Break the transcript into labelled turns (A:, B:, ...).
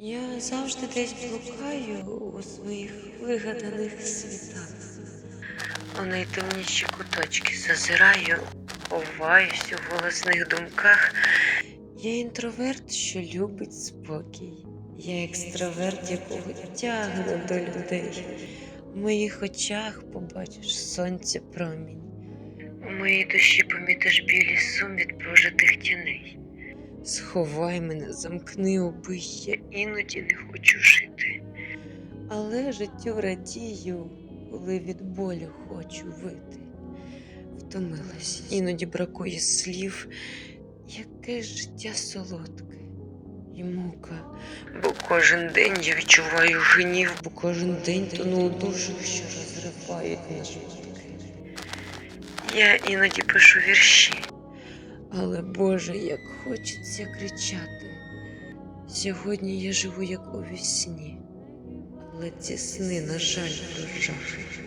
A: Я завжди десь блукаю у своїх вигаданих світах. У найтемніші куточки зазираю, ховаюсь у голосних думках. Я інтроверт, що любить спокій. Я екстраверт, якого тягне до людей. У моїх очах побачиш сонце промінь. У моїй душі помітиш білі сум від прожитих тіней. Сховай мене, замкни, убий, я іноді не хочу жити. Але життю радію, коли від болю хочу вити. Втомилась, іноді бракує слів, яке життя солодке і мука. Бо кожен день я відчуваю гнів, бо кожен день тону у душах, що розривають на шматки. Я іноді пишу вірші, але Боже, як хочеться кричати. Сьогодні я живу як у вісні, але ці сни, на жаль, прожахи.